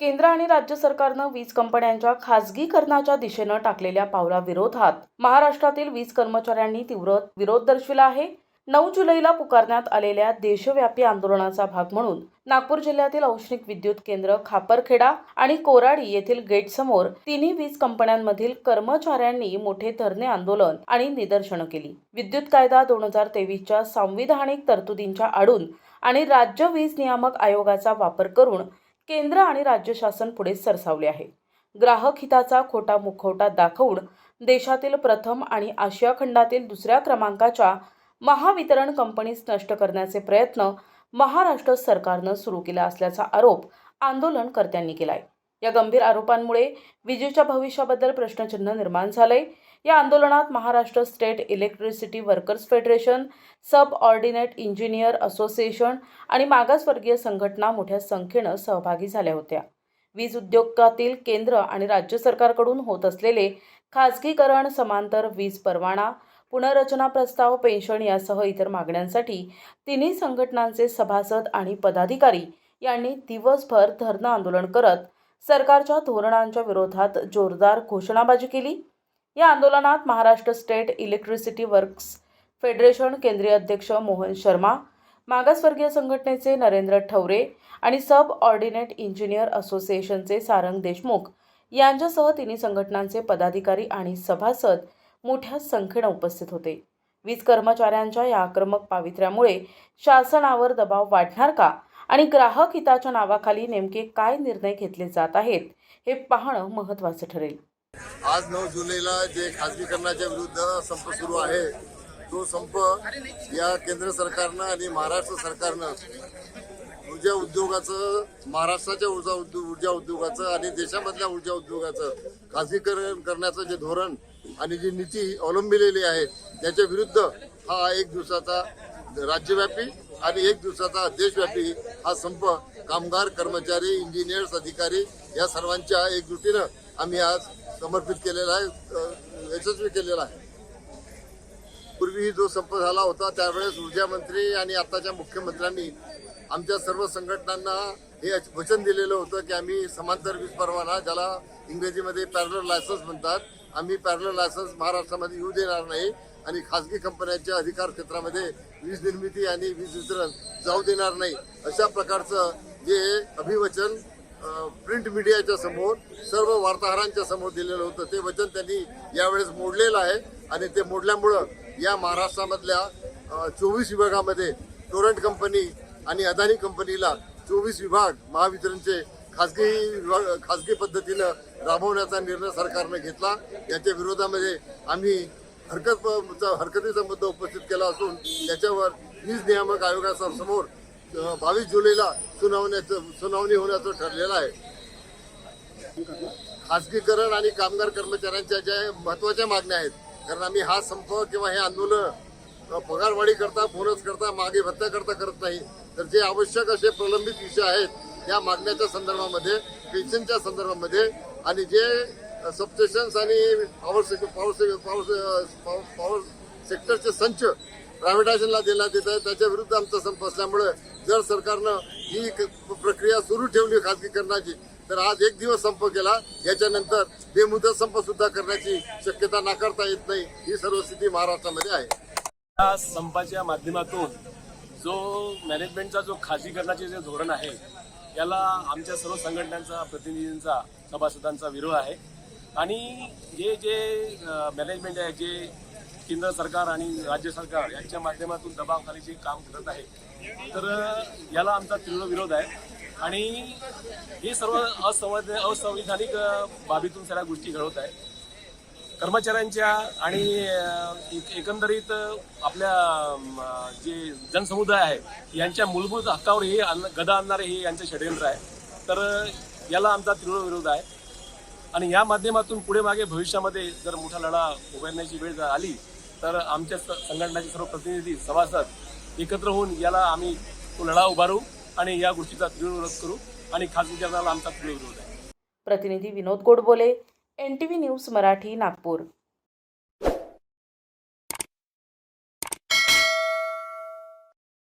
केंद्र आणि राज्य सरकारनं वीज कंपन्यांच्या खासगीकरणाच्या दिशेनं टाकलेल्या पावलाविरोधात महाराष्ट्रातील वीज कर्मचाऱ्यांनी तीव्र विरोध दर्शविला आहे. नऊ जुलैला पुकारण्यात आलेल्या देशव्यापी आंदोलनाचा भाग म्हणून नागपूर जिल्ह्यातील औष्णिक विद्युत केंद्र खापरखेडा आणि कोराडी येथील गेटसमोर तिन्ही वीज कंपन्यांमधील कर्मचाऱ्यांनी मोठे धरणे आंदोलन आणि निदर्शनं केली. विद्युत कायदा दोन हजार तेवीसच्या संविधानिक तरतुदींच्या आडून आणि राज्य वीज नियामक आयोगाचा वापर करून केंद्र आणि राज्य शासन पुढे सरसावले आहे. ग्राहक हिताचा खोटा मुखवटा दाखवून देशातील प्रथम आणि आशिया खंडातील दुसऱ्या क्रमांकाच्या महावितरण कंपनीस नष्ट करण्याचे प्रयत्न महाराष्ट्र सरकारनं सुरू केला असल्याचा आरोप आंदोलनकर्त्यांनी केलाय. या गंभीर आरोपांमुळे विजेच्या भविष्याबद्दल प्रश्नचिन्ह निर्माण झालंय. या आंदोलनात Maharashtra state electricity workers federation subordinate engineer association आणि मागासवर्गीय संघटना मोठ्या संख्येनं सहभागी झाल्या होत्या. वीज उद्योगातील केंद्र आणि राज्य सरकारकडून होत असलेले खाजगीकरण समांतर वीज परवाना पुनर्रचना प्रस्ताव पेन्शन यासह इतर मागण्यांसाठी तिन्ही संघटनांचे सभासद आणि पदाधिकारी यांनी दिवसभर धरणं आंदोलन करत सरकारच्या धोरणांच्या विरोधात जोरदार घोषणाबाजी केली. या आंदोलनात Maharashtra state electricity works federation केंद्रीय अध्यक्ष मोहन शर्मा मागासवर्गीय संघटनेचे नरेंद्र ठवरे आणि सब ऑर्डिनेट इंजिनियर असोसिएशनचे सारंग देशमुख यांच्यासह तिन्ही संघटनांचे पदाधिकारी आणि सभासद मोठ्या संख्येनं उपस्थित होते. वीज कर्मचाऱ्यांच्या या आक्रमक पावित्र्यामुळे शासनावर दबाव वाढणार का आणि ग्राहक हिताच्या नावाखाली नेमके काय निर्णय घेतले जात आहेत हे पाहणं महत्त्वाचं ठरेल. आज नऊ जुलैला जे खाजगीकरणाच्या विरुद्ध संप सुरू आहे तो संप या केंद्र सरकारनं आणि महाराष्ट्र सरकारनं ऊर्जा उद्योगाचं महाराष्ट्राच्या ऊर्जा उद्योग ऊर्जा उद्योगाचं आणि देशामधल्या ऊर्जा उद्योगाचं खाजगीकरण करण्याचं जे धोरण आणि जी नीती अवलंबिलेली आहे त्याच्या विरुद्ध हा एक दिवसाचा राज्यव्यापी आणि एक दिवसाचा देशव्यापी हा संप कामगार कर्मचारी इंजिनियर्स अधिकारी या सर्वांच्या एकजुटीनं आम्ही आज समर्पित केलेला आहे यशस्वी केलेला आहे. पूर्वी जो संप झाला होता त्यावेळेस ऊर्जा मंत्री आणि आताच्या मुख्यमंत्र्यांनी आमच्या सर्व संघटनांना हे वचन दिलेलं होतं की आम्ही समांतर वीज परवाना ज्याला इंग्रजीमध्ये पॅरलर लायसन्स म्हणतात आम्ही पॅरलर लायसन्स महाराष्ट्रामध्ये येऊ देणार नाही आणि खासगी कंपन्यांच्या अधिकार क्षेत्रामध्ये वीज निर्मिती आणि वीज वितरण जाऊ देणार नाही. अशा प्रकारचं जे अभिवचन प्रिंट मीडियाच्या समोर सर्व वार्ताहरांच्या समोर दिलेलं होतं. ते वचन त्यांनी यावेळेस मोडलेलं आहे आणि ते मोडल्यामुळं या महाराष्ट्रामधल्या चोवीस विभागामध्ये टोरंट कंपनी आणि अदानी कंपनीला चोवीस विभाग महावितरणचे खासगी विभाग खासगी पद्धतीनं राबवण्याचा निर्णय सरकारनं घेतला. याच्या विरोधामध्ये आम्ही हरकत हरकतीचा मुद्दा उपस्थित केला असून त्याच्यावर वीज नियामक आयोगासमोर बावीस जुलैला सुनावण्याचं सुनावणी होण्याचं ठरलेलं आहे. खासगीकरण आणि कामगार कर्मचाऱ्यांच्या ज्या महत्त्वाच्या मागण्या आहेत कारण आम्ही हा संप किंवा हे आंदोलन पगारवाढी करता बोनस करता मागे भत्ता करता करत नाही. तर जे आवश्यक असे प्रलंबित विषय आहेत या मागण्याच्या संदर्भामध्ये पेन्शनच्या संदर्भामध्ये आणि जे सबस्टेशन्स आणि पॉवर सेक्टर पॉवर से- पॉवर से- पॉवर पॉवर सेक्टरचे संच प्रायव्हेटायझेशनला देण्यात येत आहे त्याच्या विरुद्ध आमचा संप असल्यामुळे जर सरकारनं ही प्रक्रिया सुरू ठेवली खाजगीकरणाची तर आज एक दिवस संप केला. याच्यानंतर बेमुदत संप सुद्धा करण्याची शक्यता नाकारता येत नाही. ही सर्व स्थिती महाराष्ट्रामध्ये आहे. या संपाच्या माध्यमातून जो मॅनेजमेंटचा जो खाजगीकरणाचे जे धोरण आहे याला आमच्या सर्व संघटनांचा प्रतिनिधींचा सभासदांचा विरोध आहे. आणि हे जे मॅनेजमेंट आहे जे केंद्र सरकार आणि राज्य सरकार यांच्या माध्यमातून दबावाखाली जे काम करत आहे. तर याला आमचा तीव्र विरोध आहे. आणि हे सर्व असंवैध असंविधानिक बाबीतून सगळ्या गोष्टी घडवत आहे कर्मचाऱ्यांच्या आणि एकंदरीत आपल्या जे जनसमुदाय आहे यांच्या मूलभूत हक्कावर हे गदा आणणारे हे यांचे षडयंत्र आहे. तर याला आमचा तीव्र विरोध आहे. आणि या माध्यमातून पुढे मागे भविष्यामध्ये जर मोठा लढा उभारण्याची वेळ जर आली तर आमच्या संघटनाचे सर्व प्रतिनिधी सभासद एकत्र होऊन याला आम्ही लढा उभारू आणि या गोष्टीचा तीव्र विरोध करू आणि खासगीकरणाला आमचा तीव्र विरोध आहे. प्रतिनिधी Vinod Godbole N T V news Marathi Nagpur.